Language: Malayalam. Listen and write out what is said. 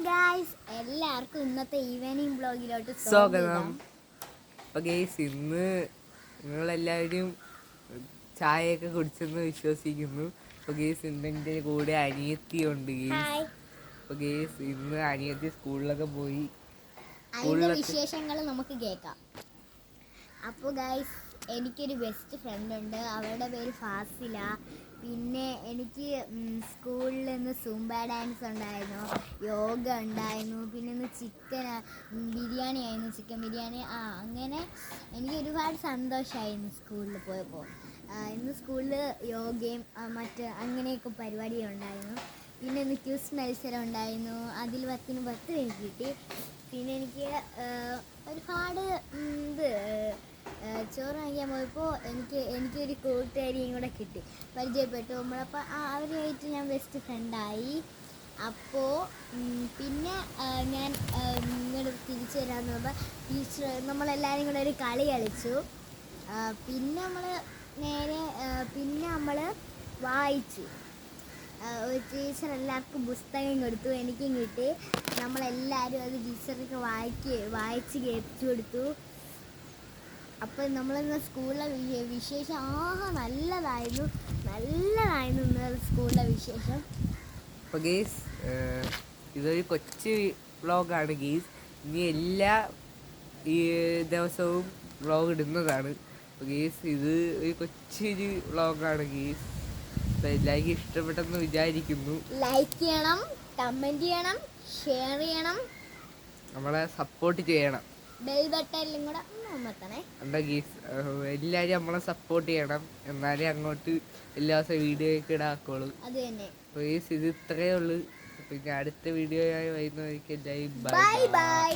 ഗായ്സ് എല്ലാവർക്കും ഇന്നത്തെ ഈവനിങ് ബ്ലോഗിലോട്ട് സ്വാഗതം. അപ്പോൾ ഗേസ് ഇന്ന് നിങ്ങളെല്ലാവരും ചായയൊക്കെ കുടിച്ചെന്ന് വിശ്വസിക്കുന്നു. അപ്പോൾ ഗേസ് ഇന്ന് എന്റെ കൂടെ അനിയത്തിയുണ്ട് ഗേസ് അപ്പോൾ ഗേസ് ഇന്ന് അനിയത്തി സ്കൂളിലൊക്കെ പോയി. അതിന്റെ വിശേഷങ്ങൾ നമുക്ക് കേൾക്കാം. അപ്പോൾ ഗായ്സ് എനിക്കൊരു ബെസ്റ്റ് ഫ്രണ്ട് ഉണ്ട്. അവളുടെ പേര് ഫാസില. പിന്നെ എനിക്ക് സ്കൂളിൽ നിന്ന് സൂംബ ഡാൻസ് ഉണ്ടായിരുന്നു. യോഗ ഉണ്ടായിരുന്നു. പിന്നെ ഇന്ന് ചിക്കൻ ബിരിയാണി ആയിരുന്നു. ചിക്കൻ ബിരിയാണി. ആ അങ്ങനെ എനിക്ക് ഒരുപാട് സന്തോഷമായിരുന്നു സ്കൂളിൽ പോയപ്പോൾ ഇന്ന് സ്കൂളിൽ യോഗയും മറ്റ് അങ്ങനെയൊക്കെ പരിപാടിയും ഉണ്ടായിരുന്നു. പിന്നെ ഇന്ന് ക്യൂസ് മത്സരം ഉണ്ടായിരുന്നു. അതിൽ പത്തിന് പത്ത് എനിക്ക് കിട്ടി. പിന്നെ എനിക്ക് ഒരു വാങ്ങിക്കാൻ പോയപ്പോൾ എനിക്ക് എനിക്കൊരു കൂട്ടുകാരിയും കൂടെ കിട്ടി. പരിചയപ്പെട്ടു. നമ്മളപ്പോൾ അവരുമായിട്ട് ഞാൻ ബെസ്റ്റ് ഫ്രണ്ടായി അപ്പോൾ പിന്നെ ഞാൻ ഇങ്ങോട്ട് തിരിച്ചു വരാമെന്ന് പറഞ്ഞാൽ ടീച്ചർ നമ്മളെല്ലാവരും കൂടെ ഒരു കളി കളിച്ചു. പിന്നെ നമ്മൾ നേരെ പിന്നെ നമ്മൾ വായിച്ചു. ഒരു ടീച്ചർ എല്ലാവർക്കും പുസ്തകം കൊടുത്തു എനിക്കും കിട്ടി. നമ്മളെല്ലാവരും അത് ടീച്ചർക്ക് വായിക്കുകയും വായിച്ച് കേൾപ്പിച്ചു കൊടുത്തു. അപ്പം നമ്മളിന്ന് സ്കൂളിലെ വിശേഷം ആഹാ നല്ലതായിരുന്നു. നല്ലതായിരുന്നു ഇന്ന് സ്കൂളിലെ വിശേഷം. അപ്പോൾ ഗേസ് ഇതൊരു കൊച്ചു വ്ളോഗാണ് ഗേസ്. ഇനി എല്ലാ ഈ ദിവസവും വ്ളോഗ് ഇടുന്നതാണ്. അപ്പോൾ ഗേസ് ഇത് ഒരു കൊച്ചൊരു വ്ളോഗാണ് ഗേസ്. അപ്പോൾ എല്ലാവർക്കും ഇഷ്ടപ്പെട്ടെന്ന് വിചാരിക്കുന്നു. ലൈക്ക് ചെയ്യണം കമന്റ് ചെയ്യണം ഷെയർ ചെയ്യണം. നമ്മളെ സപ്പോർട്ട് ചെയ്യണം. ബെൽ ബട്ടണിലും കൂടെ ഒന്ന് അമർത്തണേ. എന്താ ഗീസ് എല്ലാവരും നമ്മളെ സപ്പോർട്ട് ചെയ്യണം. എന്നാലേ അങ്ങോട്ട് എല്ലാ ദിവസവും വീഡിയോ ഒക്കെ ഇടാക്കുള്ളൂ. അത് തന്നെ. ഇത് ഇത്രയേ ഉള്ളൂ. പിന്നെ അടുത്ത വീഡിയോ ആയി വരുന്നവർക്ക് എല്ലാവരും ബൈ ബൈ ബൈ